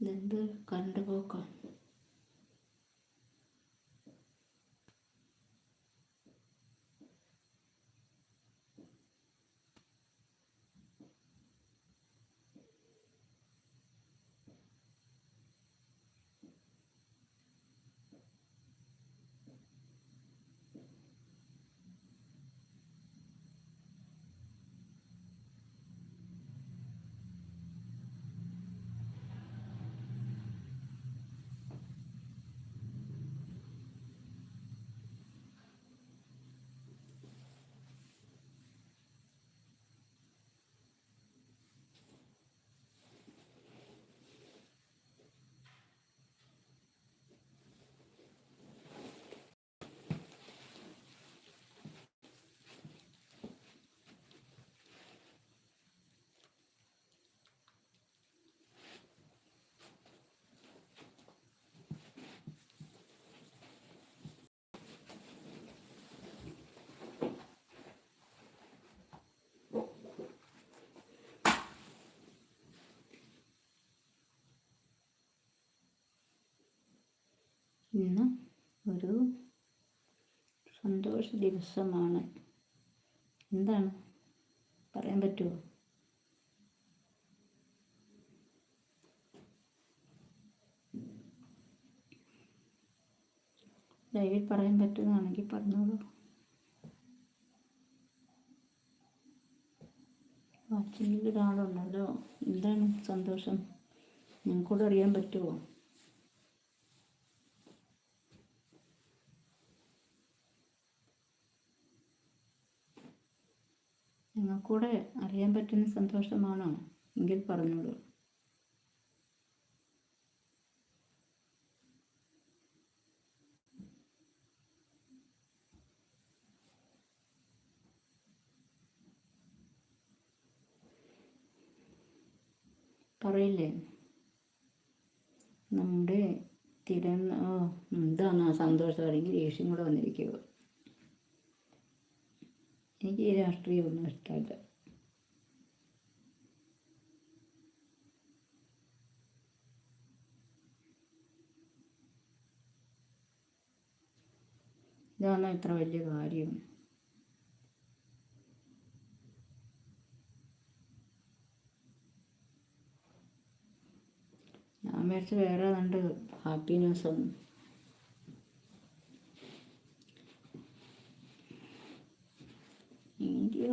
ഇതെന്ത് കണ്ടുപോക്കാം ഇന്ന് ഒരു സന്തോഷ ദിവസമാണ്. എന്താണ്? പറയാൻ പറ്റുമോ ലൈവിൽ പറയാൻ പറ്റുന്നതാണെങ്കിൽ പറഞ്ഞോളൂ. വാച്ചിങ്ങിൽ ഒരാളുണ്ടല്ലോ എന്താണ് സന്തോഷം? നിങ്ങൾക്കൂടെ അറിയാൻ പറ്റുമോ നിങ്ങൾക്കൂടെ അറിയാൻ പറ്റുന്ന സന്തോഷമാണോ എങ്കിൽ പറഞ്ഞോളൂ. പറയില്ലേ? നമ്മുടെ തിരൻ എന്താണ് ആ സന്തോഷം? അല്ലെങ്കിൽ ദേഷ്യം കൂടെ വന്നിരിക്കുക എനിക്ക് ഈ രാഷ്ട്രീയമൊന്നും ഇഷ്ടമല്ല. ഇതാണ് ഇത്ര വലിയ കാര്യം. ഞാൻ വിചാരിച്ചു വേറെ കണ്ട് ഹാപ്പി ന്യൂസ് എനിക്ക്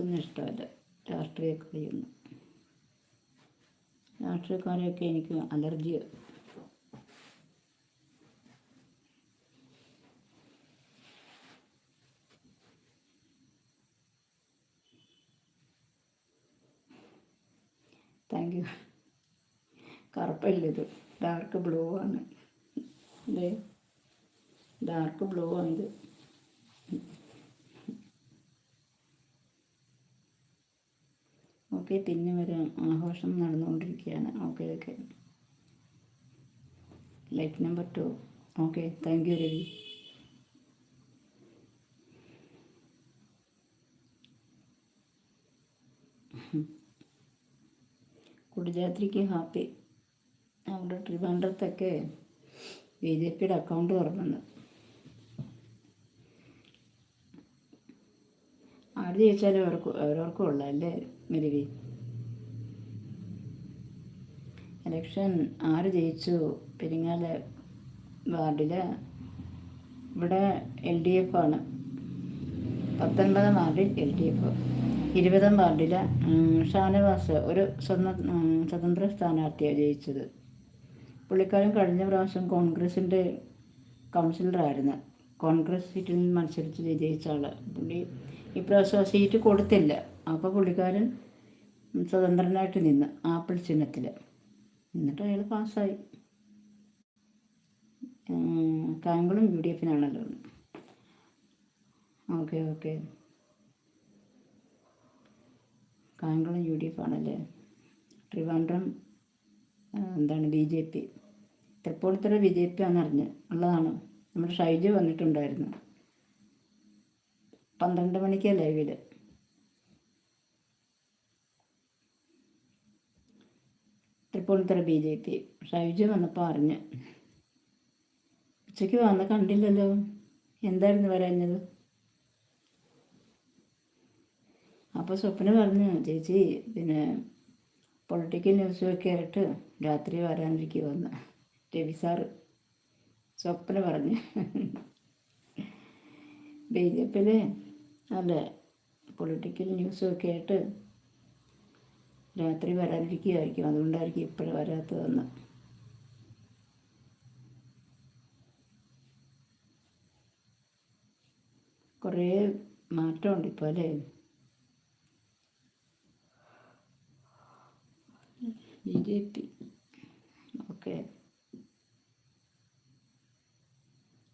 ഒന്നും ഇഷ്ടമല്ല. രാഷ്ട്രീയക്കാരെയൊന്നും രാഷ്ട്രീയക്കാരെയൊക്കെ എനിക്ക് അലർജി താങ്ക് യു കറുപ്പല്ല ഇത്? ഡാർക്ക് ബ്ലൂ ആണ്. അല്ലേ ഡാർക്ക് ബ്ലൂ ആണിത് ഓക്കെ പിന്നെ ഒരു ആഘോഷം നടന്നുകൊണ്ടിരിക്കുകയാണ്. Okay okay like number two okay thank you Ravi കുടുജാത്രിക്ക് happy. അവിടെ ട്രിവാൻഡ്രത്തൊക്കെ ബി ജെ പിയുടെ അക്കൗണ്ട് തുറന്നത് ആര് ജയിച്ചാലും അവർക്ക് അവരവർക്കും ഉള്ള അല്ലേ മെരുവി ഇലക്ഷൻ ആര് ജയിച്ചു? പെരിങ്ങാല വാർഡിൽ ഇവിടെ എൽ ഡി എഫ് ആണ്. പത്തൊൻപതാം വാർഡിൽ എൽ ഡി എഫ്. ഇരുപതാം വാർഡിൽ ഷാനവാസ് ഒരു സ്വതന്ത്ര സ്ഥാനാർത്ഥിയാണ് ജയിച്ചത്. പുള്ളിക്കാരൻ കഴിഞ്ഞ പ്രാവശ്യം കോൺഗ്രസിന്റെ കൗൺസിലറായിരുന്നു. കോൺഗ്രസ് സീറ്റിൽ മത്സരിച്ച് വിജയിച്ച ആൾ പുള്ളി ഇപ്രാവശ്യം സീറ്റ് കൊടുത്തില്ല. അപ്പോൾ പുള്ളിക്കാരൻ സ്വതന്ത്രനായിട്ട് നിന്ന് ആപ്പിൾ ചിഹ്നത്തിൽ എന്നിട്ട് അയാൾ പാസ്സായി. താങ്കളും U D എഫിനാണല്ലോ okay okay. Kayamkulam U D F ആണല്ലേ ട്രിവാൻഡ്രം എന്താണ് B J P? Thrippunithura B J P ആണെന്നറിഞ്ഞ് ഉള്ളതാണ്. നമ്മുടെ ഷൈജു വന്നിട്ടുണ്ടായിരുന്നു. പന്ത്രണ്ട് മണിക്കാണ് ലൈവിൽ Thrippunithura B J P. Shaiju വന്നപ്പോൾ അറിഞ്ഞ്. ഉച്ചയ്ക്ക് വന്ന് കണ്ടില്ലല്ലോ. എന്തായിരുന്നു വരാഞ്ഞത് അപ്പോൾ സ്വപ്ന പറഞ്ഞു ചേച്ചി പിന്നെ പൊളിറ്റിക്കൽ ന്യൂസൊക്കെ ആയിട്ട് രാത്രി വരാനിരിക്കുമെന്ന് രവി സാറ് സ്വപ്ന പറഞ്ഞു. ബി ജെ പിയിലെ അല്ല പൊളിറ്റിക്കൽ ന്യൂസൊക്കെ ആയിട്ട് രാത്രി വരാനിരിക്കുകയായിരിക്കും. അതുകൊണ്ടായിരിക്കും ഇപ്പോഴും വരാത്തതെന്ന്. കുറേ മാറ്റമുണ്ട് ഇപ്പോൾ അല്ലേ? B J P. ഓക്കെ.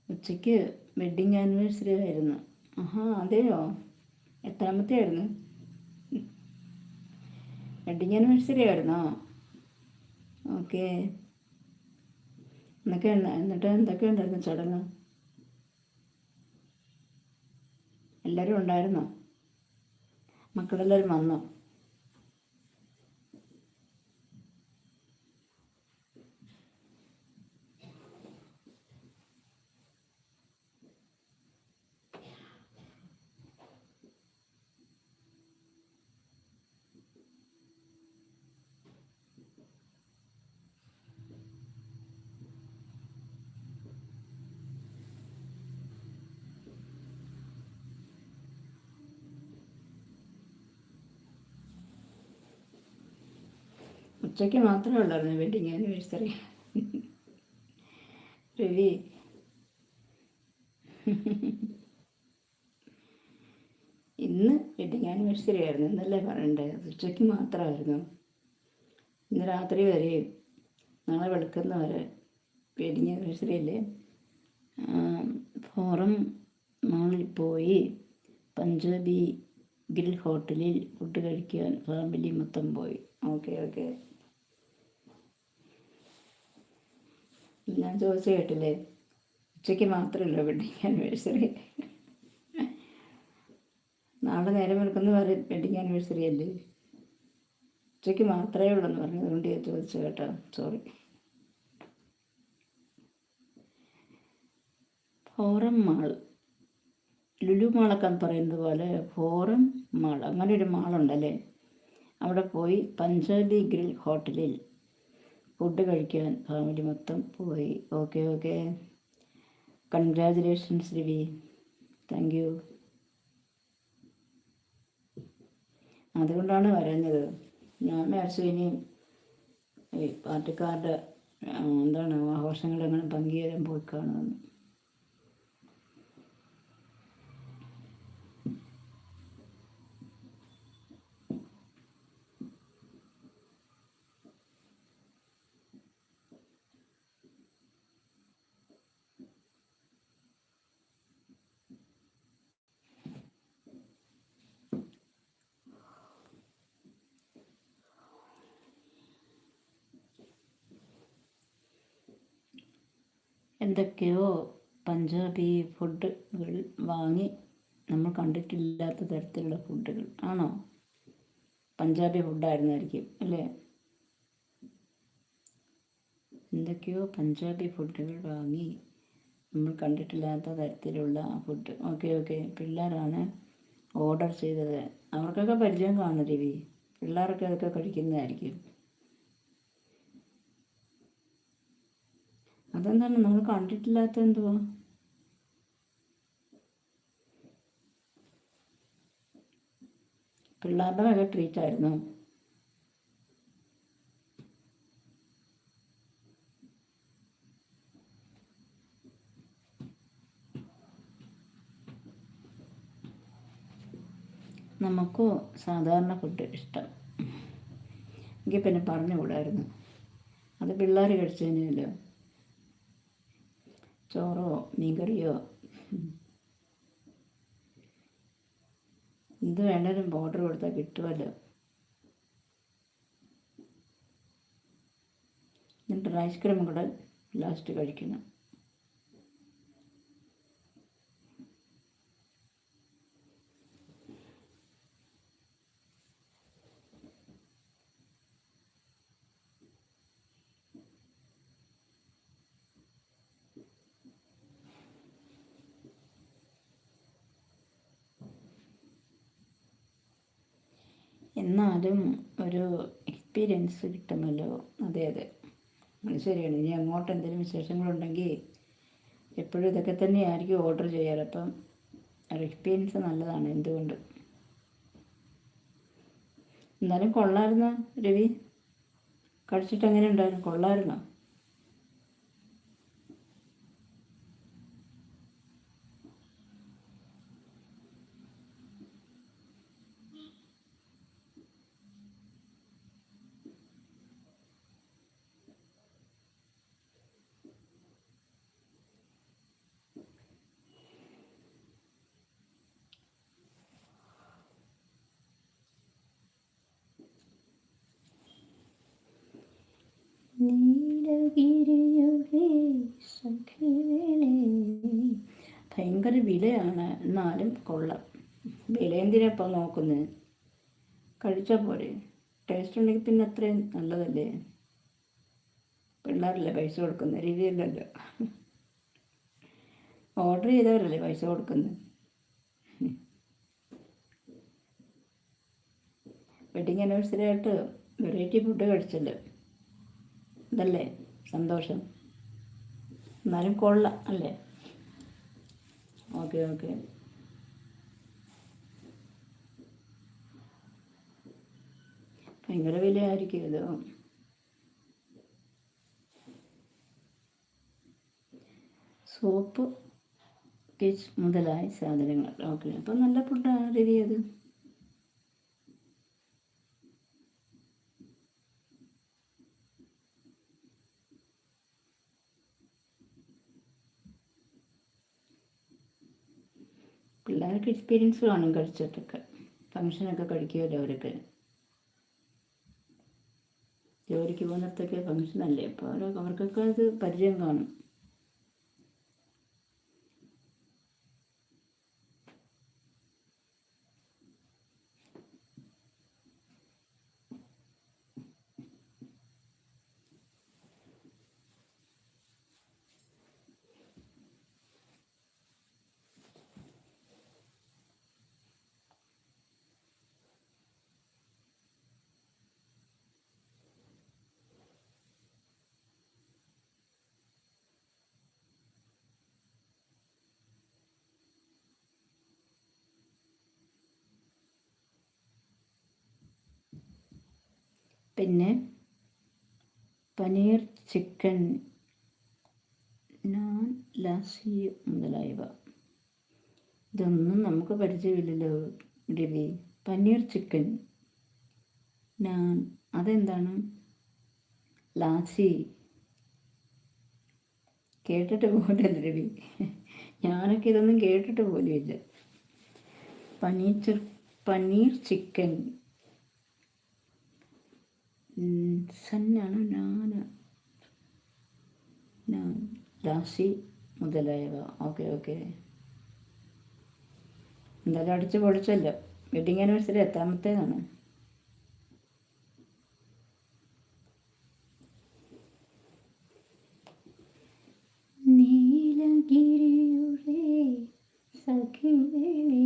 ഉച്ചയ്ക്ക് വെഡിങ് ആനിവേഴ്സറി ആയിരുന്നു. ആഹാ അതെയോ? എത്രാമത്തെ ആയിരുന്നു വെഡിങ് ആനിവേഴ്സറി ആയിരുന്നോ ഓക്കെ. എന്നൊക്കെ എന്നിട്ട് എന്തൊക്കെ ഉണ്ടായിരുന്നു ചടങ്ങ് എല്ലാവരും ഉണ്ടായിരുന്നോ? മക്കളെല്ലാവരും വന്നോ? ഉച്ചയ്ക്ക് മാത്രമേ ഉള്ളായിരുന്നു വെഡിങ് ആനിവേഴ്സറി. രവി ഇന്ന് വെഡിങ് ആനിവേഴ്സറി ആയിരുന്നു. എന്നല്ലേ പറയണ്ടേ? ഉച്ചയ്ക്ക് മാത്രമായിരുന്നു. ഇന്ന് രാത്രി വരെയും നാളെ വെളുക്കുന്ന വരെ വെഡിങ് ആനിവേഴ്സറി അല്ലേ? ഫോറം മാളിൽ പോയി പഞ്ചാബി ഗ്രിൽ ഹോട്ടലിൽ ഫുഡ് കഴിക്കാൻ ഫാമിലി മൊത്തം പോയി. Okay okay. ഞാൻ ചോദിച്ചു കേട്ടില്ലേ ഉച്ചയ്ക്ക് മാത്രമല്ല വെഡിങ് ആനിവേഴ്സറി നാളെ നേരം എടുക്കുന്ന പറയും വെഡിങ് ആനിവേഴ്സറി അല്ലേ? ഉച്ചയ്ക്ക് മാത്രമേ ഉള്ളൂ എന്ന് പറഞ്ഞു. അതുകൊണ്ട് ഞാൻ ചോദിച്ചു കേട്ടോ. സോറി ഫോറം മാൾ ലുലു മാളൊക്കെ പറയുന്നത് പോലെ ഫോറം മാൾ അങ്ങനെ ഒരു മാളുണ്ടല്ലേ അവിടെ പോയി പഞ്ചാബി ഗ്രിൽ ഹോട്ടലിൽ ഫുഡ് കഴിക്കാൻ ഫാമിലി മൊത്തം പോയി. Okay okay. Congratulations Ravi. Thank you അതുകൊണ്ടാണ് വരഞ്ഞത് ഞാൻ വിചാരിച്ചു ഇനി ഈ പാർട്ടിക്കാരുടെ എന്താണ് ആഘോഷങ്ങളെങ്ങനെ പങ്കുചേരാൻ പോയി കാണുമെന്ന്. എന്തൊക്കെയോ പഞ്ചാബി ഫുഡുകൾ വാങ്ങി നമ്മൾ കണ്ടിട്ടില്ലാത്ത തരത്തിലുള്ള ഫുഡുകൾ. ആണോ? പഞ്ചാബി ഫുഡായിരുന്നായിരിക്കും അല്ലേ? എന്തൊക്കെയോ പഞ്ചാബി ഫുഡുകൾ വാങ്ങി നമ്മൾ കണ്ടിട്ടില്ലാത്ത തരത്തിലുള്ള ഫുഡ്. Okay okay. പിള്ളേരാണ് ഓർഡർ ചെയ്തത്. അവർക്കൊക്കെ പരിചയം കാണും രവി. പിള്ളേരൊക്കെ അതൊക്കെ കഴിക്കുന്നതായിരിക്കും. അതെന്താണ് നമ്മൾ കണ്ടിട്ടില്ലാത്ത എന്തുവാ? പിള്ളേരുടെ വക ട്രീറ്റ് ആയിരുന്നു. നമുക്ക് സാധാരണ ഫുഡ് ഇഷ്ടം. എങ്കിൽ പിന്നെ പറഞ്ഞുകൂടായിരുന്നു. അത് പിള്ളേർ കഴിച്ചതിനല്ലോ ചോറോ മീൻകറിയോ എന്ത് വേണേലും ബോർഡർ കൊടുത്താൽ കിട്ടുമല്ലോ എന്നിട്ട് ഐസ്ക്രീം കൂടെ ലാസ്റ്റ് കഴിക്കുന്നത് എന്നാലും ഒരു എക്സ്പീരിയൻസ് കിട്ടുമല്ലോ. അതെ അതെ. ശരിയാണ്. ഇനി അങ്ങോട്ട് എന്തെങ്കിലും വിശേഷങ്ങളുണ്ടെങ്കിൽ എപ്പോഴും ഇതൊക്കെ തന്നെയായിരിക്കും ഓർഡർ ചെയ്യാറ്. അപ്പം ഒരു എക്സ്പീരിയൻസ് നല്ലതാണ് എന്തുകൊണ്ട്. എന്നാലും കൊള്ളാമായിരുന്നു രവി? കഴിച്ചിട്ട് എങ്ങനെ ഉണ്ടായിരുന്നു? കൊള്ളായിരുന്നോ നീലഗിരിയുടെ സഖികളെ ഭയങ്കര വിലയാണ് എന്നാലും കൊള്ളാം. വില എന്തിനാപ്പോൾ നോക്കുന്നത് കഴിച്ചാൽ പോരെ. ടേസ്റ്റ് ഉണ്ടെങ്കിൽ പിന്നെ അത്രയും നല്ലതല്ലേ? പിള്ളേരല്ലേ പൈസ കൊടുക്കുന്ന? രീതിയല്ലല്ലോ. ഓർഡർ ചെയ്തവരല്ലേ പൈസ കൊടുക്കുന്നത് വെഡിങ് ആനിവേഴ്സറി ആയിട്ട് വെറൈറ്റി ഫുഡ് കഴിച്ചല്ലോ? ഇതല്ലേ? സന്തോഷം. എന്നാലും കൊള്ളാം അല്ലേ? ഓക്കെ ഓക്കെ ഭയങ്കര വിലയായിരിക്കും ഇത്. സോപ്പ് കിച്ച് മുതലായ സാധനങ്ങൾ. ഓക്കെ അപ്പം നല്ല ഫുഡാണ് രവി അത് പിള്ളേർക്ക് എക്സ്പീരിയൻസ് കാണും കഴിച്ചിട്ടൊക്കെ. ഫങ്ഷനൊക്കെ കഴിക്കുമല്ലോ അവരൊക്കെ ജോലിക്ക് പോകുന്നിടത്തൊക്കെ ഫങ്ഷനല്ലേ അപ്പോൾ അവർ അവർക്കൊക്കെ അത് പരിചയം കാണും. പിന്നെ പനീർ ചിക്കൻ നാൻ ലാസി മുതലായവ. ഇതൊന്നും നമുക്ക് പരിചയമില്ലല്ലോ രവി. പനീർ ചിക്കൻ നാൻ അതെന്താണ്? ലാസി. കേട്ടിട്ട് പോലല്ല രവി. ഞാനൊക്കെ ഇതൊന്നും കേട്ടിട്ട് പോലുമില്ല. പനീർ പനീർ ചിക്കൻ സന്നാണ് നാന് ദാസി ലാസി മുതലായവ. Okay okay. എന്തായാലും അടിച്ച് പൊളിച്ചല്ലോ. വെഡിങ് ആനിവേഴ്സറി എത്താമത്തേതാണ് നീലഗിരിയുടെ സഖികളേ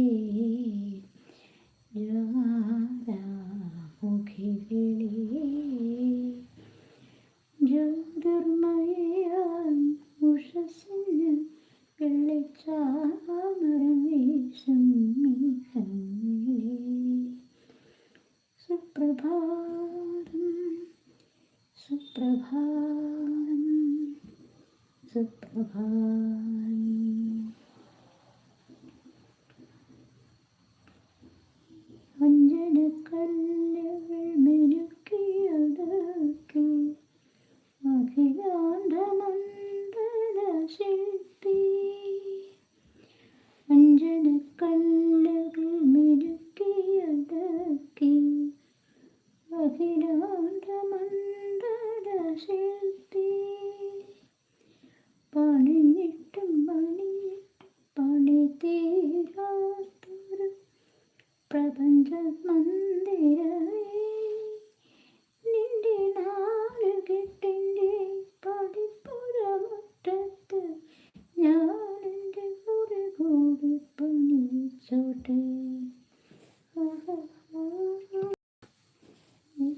അഭിരാഗമണ്ഡലശില്പി പണിഞ്ഞിട്ടും പണിഞ്ഞിട്ടും പണി തീരാത്തൊരു പ്രപഞ്ച മന്ദിരമേ നിന്റെ നാല് കെട്ടിന്റെ പടിപ്പുറമുറ്റത്ത് ഞാനെന്റെ കുറി കൂടി പണിച്ചോട്ടെ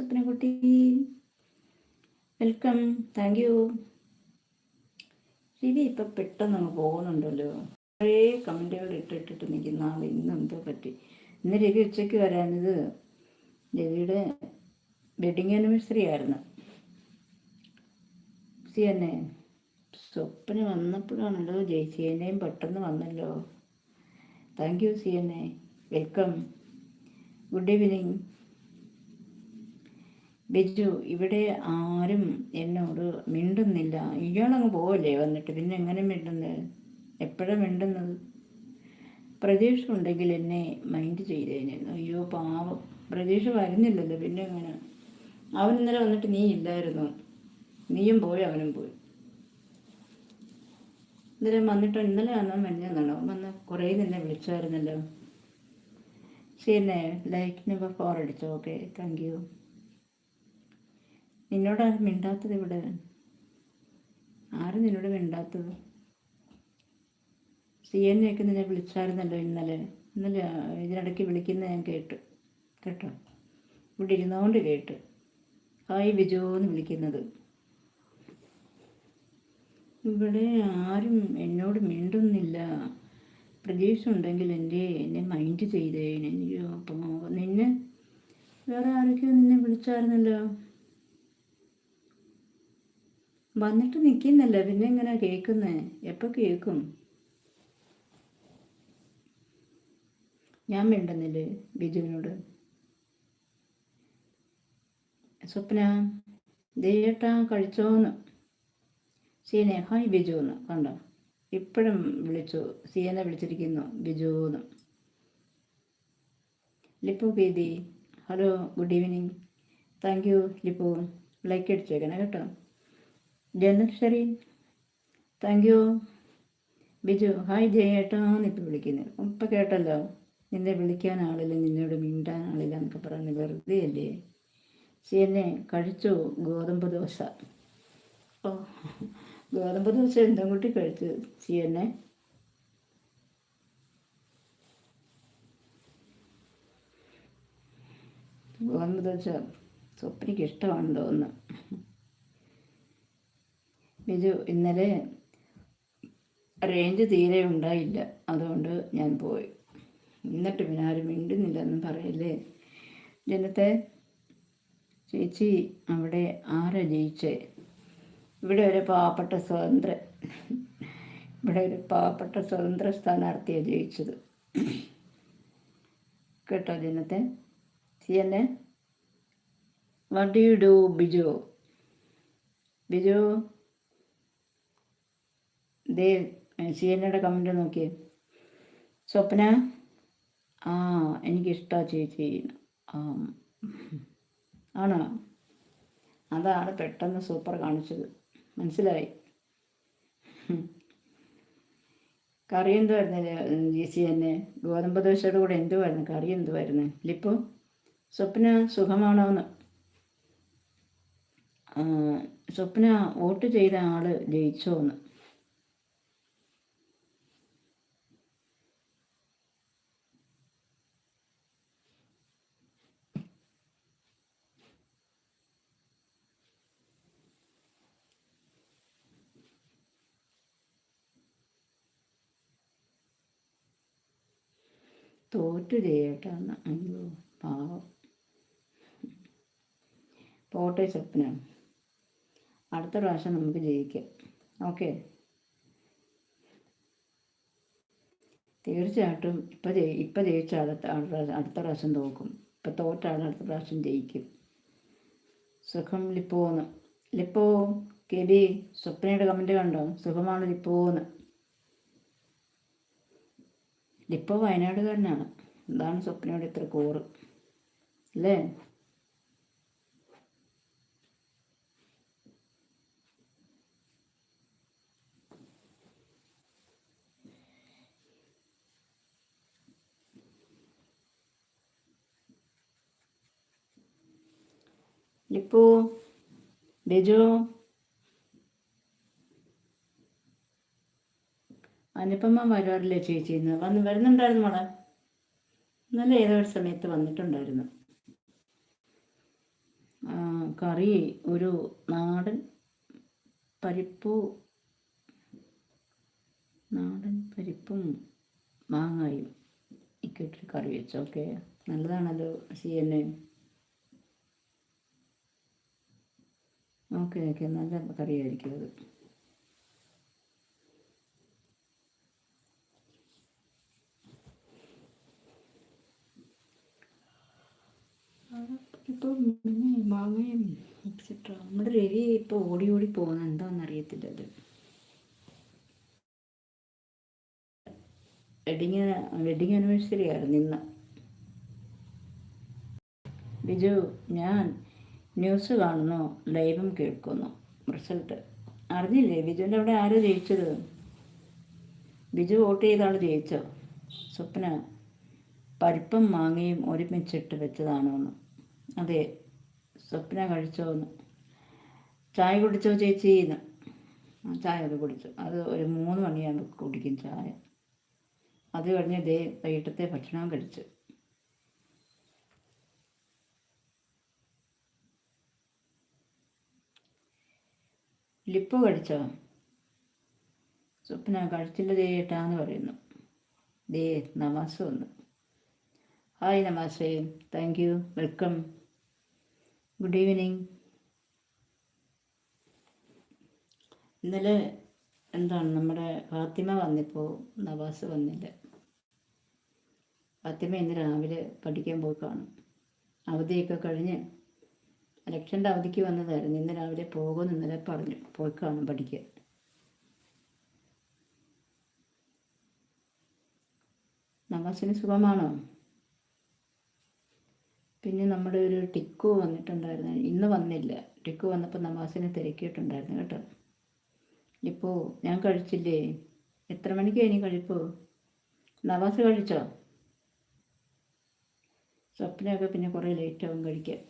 ഹായ് സ്വപ്നക്കുട്ടി വെൽക്കം. Thank you. രവി ഇപ്പം പെട്ടെന്ന് അങ്ങ് പോകുന്നുണ്ടല്ലോ. കുറേ കമന്റുകൾ ഇട്ടിട്ടിട്ട് നിൽക്കുന്ന ആൾ ഇന്ന് എന്തോ പറ്റി. ഇന്ന് രവി ഉച്ചയ്ക്ക് വരാനത് രവിയുടെ വെഡിങ് ആനിവേഴ്സറി ആയിരുന്നു. സി എന്നെ സ്വപ്ന വന്നപ്പോഴാണല്ലോ ജയിച്ചി എന്നെയും പെട്ടെന്ന് വന്നല്ലോ. താങ്ക് യു സി എന്നെ വെൽക്കം. Good evening. ബിജു ഇവിടെ ആരും എന്നോട് മിണ്ടുന്നില്ല. ഇയാളങ്ങ് പോവല്ലേ? വന്നിട്ട് പിന്നെ എങ്ങനെ മിണ്ടുന്നത്? എപ്പോഴാണ് മിണ്ടുന്നത്? പ്രതീക്ഷ ഉണ്ടെങ്കിൽ എന്നെ മൈൻഡ് ചെയ്തേനായിരുന്നു അയ്യോ പാവം. പ്രതീക്ഷ വരുന്നില്ലല്ലോ പിന്നെ എങ്ങനെ? അവൻ ഇന്നലെ വന്നിട്ട് നീ ഇല്ലായിരുന്നു. നീയും പോയി അവനും പോയി. ഇന്നലെ വന്നിട്ട്? ഇന്നലെ ആണോ മഞ്ഞന്നാണോ? വന്ന് കുറേ നിന്നെ വിളിച്ചായിരുന്നല്ലോ. ശരി ലൈക്ക് നമ്പർ ഫോർ അടിച്ചോ ഓക്കെ താങ്ക് യു നിന്നോടാരും മിണ്ടാത്തത് ഇവിടെ? ആരും നിന്നോട് മിണ്ടാത്തത്? സി എൻ ഒക്കെ നിന്നെ വിളിച്ചായിരുന്നല്ലോ ഇന്നലെ. ഇന്നലെ ഇതിനിടയ്ക്ക് വിളിക്കുന്ന ഞാൻ കേട്ടു. കേട്ടോ? ഇവിടെ ഇരുന്നുകൊണ്ട് കേട്ട്. ഹായ് ബിജു എന്ന് വിളിക്കുന്നത്. ഇവിടെ ആരും എന്നോട് മിണ്ടുന്നില്ല. പ്രതീക്ഷ ഉണ്ടെങ്കിൽ എന്റെ എന്നെ മൈൻഡ് ചെയ്തേനെ. നിന്നെ വേറെ ആരൊക്കെയോ നിന്നെ വിളിച്ചായിരുന്നല്ലോ. വന്നിട്ട് നിൽക്കുന്നില്ല പിന്നെ എങ്ങനെ കേൾക്കുന്നേ? എപ്പോൾ കേൾക്കും? ഞാൻ മിണ്ടുന്നില്ലേ ബിജുവിനോട്? സ്വപ്ന ദേട്ടാ കഴിച്ചോന്ന്. സീനെ ഹായ് ബിജു എന്ന് കണ്ടോ? ഇപ്പോഴും വിളിച്ചു സീനെ വിളിച്ചിരിക്കുന്നു ബിജു എന്ന് Lippu പീതി hello good evening. Thank you Lippu. Like അടിച്ചേക്കണേ കേട്ടോ. ജനൽ Shereen thank you Biju hi ജയേട്ടാന്ന് ഇപ്പം വിളിക്കുന്നത് ഇപ്പം കേട്ടല്ലോ നിന്നെ വിളിക്കാൻ ആളില്ല നിന്നോട് മിണ്ടാൻ ആളില്ല എന്നൊക്കെ പറഞ്ഞ് വെറുതെ അല്ലേ? ശരിനെ കഴിച്ചു? ഗോതമ്പ് ദോശ. ഓ ഗോതമ്പ് ദോശ എന്തും കൂട്ടി കഴിച്ചു. സിയന്നെ ഗോതമ്പ് ദോശ സ്വപ്നയ്ക്ക് ഇഷ്ടമാണെന്ന് തോന്നുന്നു. ബിജു ഇന്നലെ റേഞ്ച് തീരെ ഉണ്ടായില്ല. അതുകൊണ്ട് ഞാൻ പോയി. എന്നിട്ട് പിന്നെ ആരും മിണ്ടുന്നില്ലെന്ന് പറയല്ലേ? ജനത്തെ ചേച്ചി അവിടെ ആരാ ജയിച്ചേ? ഇവിടെ ഒരു പാവപ്പെട്ട സ്വതന്ത്ര ഇവിടെ ഒരു പാവപ്പെട്ട സ്വതന്ത്ര സ്ഥാനാർത്ഥിയാണ് ജയിച്ചത്. കേട്ടോ ജനത്തെ? സി എന്നെ what you do Biju. Biju ദേ സി എന്നയുടെ കമന്റ് നോക്കിയേ. സ്വപ്ന? ആ എനിക്കിഷ്ടമാണ് ചേച്ചി. ആണോ? അതാണ് പെട്ടെന്ന് സൂപ്പർ കാണിച്ചത്. മനസ്സിലായി? കറി എന്തുവായിരുന്നു ചേച്ചി തന്നെ ഗോതമ്പ് ദോശയുടെ കൂടെ എന്തുവായിരുന്നു? കറി എന്തുവായിരുന്നു? ലിപ്പു? സ്വപ്ന സുഖമാണോന്ന്? സ്വപ്ന വോട്ട് ചെയ്ത ആൾ ജയിച്ചോ തോറ്റു ചെയ്യട്ടാന്ന് അയ്യോ പാവം. പോട്ടെ സ്വപ്ന. അടുത്ത പ്രാവശ്യം നമുക്ക് ജയിക്കാം. ഓക്കെ. തീർച്ചയായിട്ടും ഇപ്പം ജയി ഇപ്പം ജയിച്ച അടുത്ത അടുത്ത പ്രാവശ്യം തോക്കും. ഇപ്പം തോറ്റാണ് അടുത്ത പ്രാവശ്യം ജയിക്കും. സുഖം ലിപ്പോന്ന് ലിപ്പോ കെബി സ്വപ്നയുടെ കമന്റ് കണ്ടോ? സുഖമാണ് ലിപ്പോന്ന് ലിപ്പോ വയനാടുകാരനാണ് എന്താണ് സ്വപ്നയോട് ഇത്ര കോറ് അല്ലേ? ലിപ്പു ബിജു? അനുപമ വരാറില്ലേ ചേച്ചി ഇന്ന് വന്ന് വരുന്നുണ്ടായിരുന്നു മോളെ. ഇന്നലെ ഏതോ ഒരു സമയത്ത് വന്നിട്ടുണ്ടായിരുന്നു. കറി ഒരു നാടൻ പരിപ്പു നാടൻ പരിപ്പും മാങ്ങായും ഒക്കെ കറി വെച്ചു. ഓക്കെ നല്ലതാണല്ലോ സി എൻ ഓക്കെ ഓക്കെ നല്ല കറിയായിരിക്കും അത് ഇപ്പം പിന്നെ മാങ്ങയും എക്സെട്ര നമ്മുടെ രവി ഇപ്പോൾ ഓടി ഓടി പോകുന്ന എന്താണെന്ന് അറിയത്തില്ല അത്. വെഡിങ് വെഡിങ് ആനിവേഴ്സറി ആയിരുന്നു ഇന്ന്. ബിജു ഞാൻ ന്യൂസ് കാണുന്നു ലൈവും കേൾക്കുന്നു റിസൾട്ട് അറിഞ്ഞില്ലേ ബിജുവിന്റെ അവിടെ ആരോ ജയിച്ചത്? ബിജു വോട്ട് ചെയ്താണ് ജയിച്ചോ സ്വപ്ന പരിപ്പും മാങ്ങയും ഒരുമിച്ചിട്ട് വെച്ചതാണോ എന്ന് അതെ സ്വപ്ന കഴിച്ചോ എന്ന് ചായ കുടിച്ചോ ചേച്ചി എന്ന്. ചായ അത് കുടിച്ചു. അത് ഒരു മൂന്ന് മണിയാകുമ്പോൾ കുടിക്കും ചായ. അത് കഴിഞ്ഞ് ഇതേ വൈകിട്ടത്തെ ഭക്ഷണം കഴിച്ചു. ലിപ്പ് കഴിച്ചോ? സ്വപ്ന കഴിച്ചില്ല ദേട്ടാന്ന് പറയുന്നു. ദേ നമാസ് വന്നു. Hi നമാസേ. Thank you. Welcome. Good evening. ഇന്നലെ എന്താണ് നമ്മുടെ ഫാത്തിമ വന്നിപ്പോൾ നവാസ് വന്നില്ല. ഫാത്തിമ ഇന്ന് രാവിലെ പഠിക്കാൻ പോയി കാണും. അവധിയൊക്കെ കഴിഞ്ഞ് ഇലക്ഷന്റെ അവധിക്ക് വന്നതായിരുന്നു. ഇന്ന് രാവിലെ പോകുമെന്ന് ഇന്നലെ പറഞ്ഞു. പോയി കാണും പഠിക്കാൻ. നവാസിന് സുഖമാണോ? പിന്നെ നമ്മുടെ ഒരു ടിക്കു വന്നിട്ടുണ്ടായിരുന്നു. ഇന്ന് വന്നില്ല. ടിക്കു വന്നപ്പോൾ നവാസിനെ തിരക്കിയിട്ടുണ്ടായിരുന്നു കേട്ടോ. ഇപ്പോൾ ഞാൻ കഴിച്ചില്ലേ? എത്ര മണിക്ക് ഇനി കഴിപ്പോ? നവാസ് കഴിച്ചോ? സ്വപ്നയൊക്കെ പിന്നെ കുറേ ലേറ്റാവും കഴിക്കാൻ.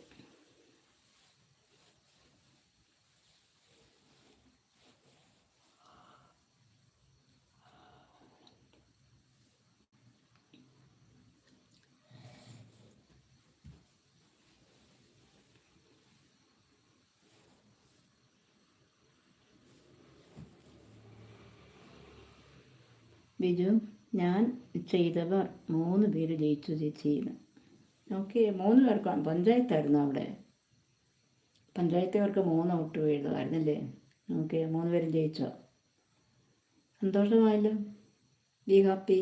ബിജു ഞാൻ ചെയ്തവർ മൂന്ന് പേര് ജയിച്ചു ചേച്ചിയിൽ ഓക്കെ മൂന്ന് പേർക്കാണ് പഞ്ചായത്തായിരുന്നു അവിടെ? പഞ്ചായത്തുകാർക്ക് മൂന്ന് ഔട്ട് വീഴുമായിരുന്നല്ലേ ഓക്കെ മൂന്ന് പേരും ജയിച്ചോ? സന്തോഷമായല്ലോ. ബി ഹാപ്പി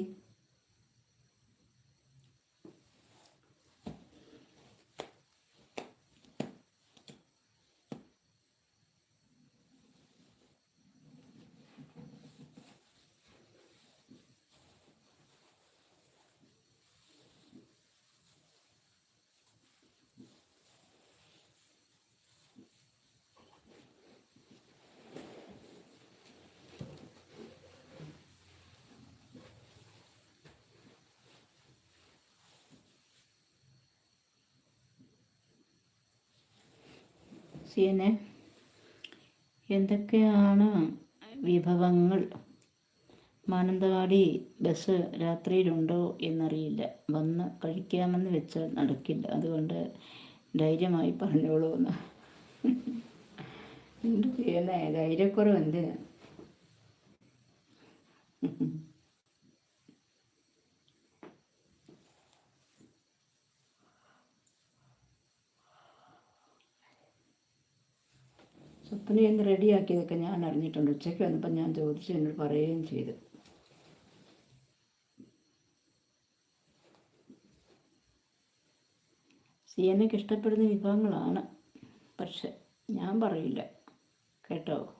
സീനെ എന്തൊക്കെയാണ് വിഭവങ്ങൾ? മാനന്തവാടി ബസ് രാത്രിയിലുണ്ടോ എന്നറിയില്ല. വന്ന് കഴിക്കാമെന്ന് വെച്ചാൽ നടക്കില്ല. അതുകൊണ്ട് ധൈര്യമായി പറഞ്ഞോളൂ എന്ന് എന്ത് ചെയ്യുന്നേ ധൈര്യക്കുറവ് എന്തിനാ? സ്വപ്ന ആക്കി റെഡിയാക്കിയതൊക്കെ ഞാൻ അറിഞ്ഞിട്ടുണ്ട്. ഉച്ചയ്ക്ക് വന്നപ്പോൾ ഞാൻ ചോദിച്ചു എന്നോട് പറയുകയും ചെയ്തു. സിയനയ്ക്ക് ഇഷ്ടപ്പെടുന്ന വിഭവങ്ങളാണ്. പക്ഷെ ഞാൻ പറയില്ല. കേട്ടോ?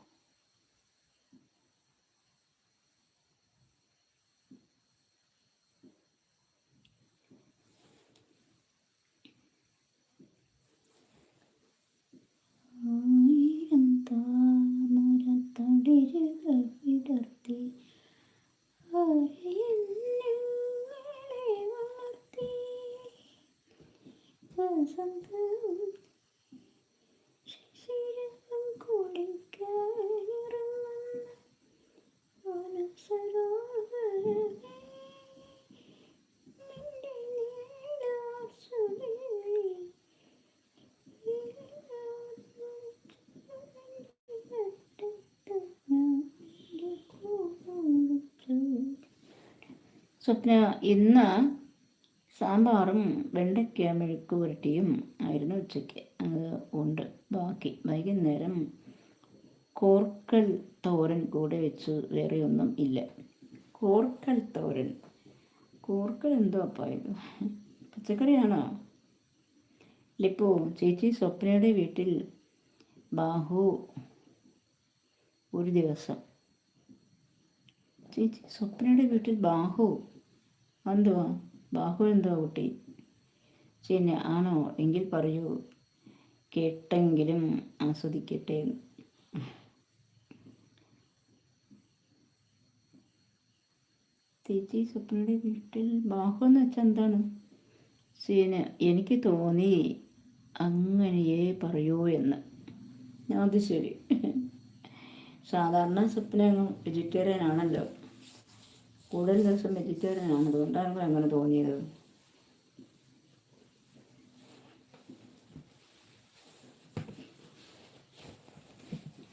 സ്വപ്ന ഇന്ന് സാമ്പാറും വെണ്ടയ്ക്ക മെഴുക്ക് പുരട്ടിയും ആയിരുന്നു ഉച്ചയ്ക്ക്. അത് ഉണ്ട്. ബാക്കി വൈകുന്നേരം കോർക്കൽ തോരൻ കൂടെ വെച്ച് വേറെ ഒന്നും ഇല്ല. കോർക്കൽ തോരൻ. കോർക്കൽ എന്തോ അപ്പാ ഇത്? പച്ചക്കറിയാണോ? ലിപ്പു ചേച്ചി സ്വപ്നയുടെ വീട്ടിൽ ബാഹു ഒരു ദിവസം. ചേച്ചി സ്വപ്നയുടെ വീട്ടിൽ ബാഹു എന്തുവാ? ബാഹു എന്തുവാ കുട്ടി? പിന്നെ ആണോ? എങ്കിൽ പറയൂ. കേട്ടെങ്കിലും ആസ്വദിക്കട്ടെ. ചേച്ചി സ്വപ്നയുടെ വീട്ടിൽ ബാഹു എന്ന് വെച്ചാൽ എന്താണ്? സീന് എനിക്ക് തോന്നി അങ്ങനെയേ പറയൂ എന്ന്. അത് ശരി. സാധാരണ സ്വപ്ന അങ്ങ് വെജിറ്റേറിയൻ ആണല്ലോ. കൂടുതൽ ദിവസം വെജിറ്റേറിയൻ ആണ്. അതുകൊണ്ടാണ് അങ്ങനെ തോന്നിയത്.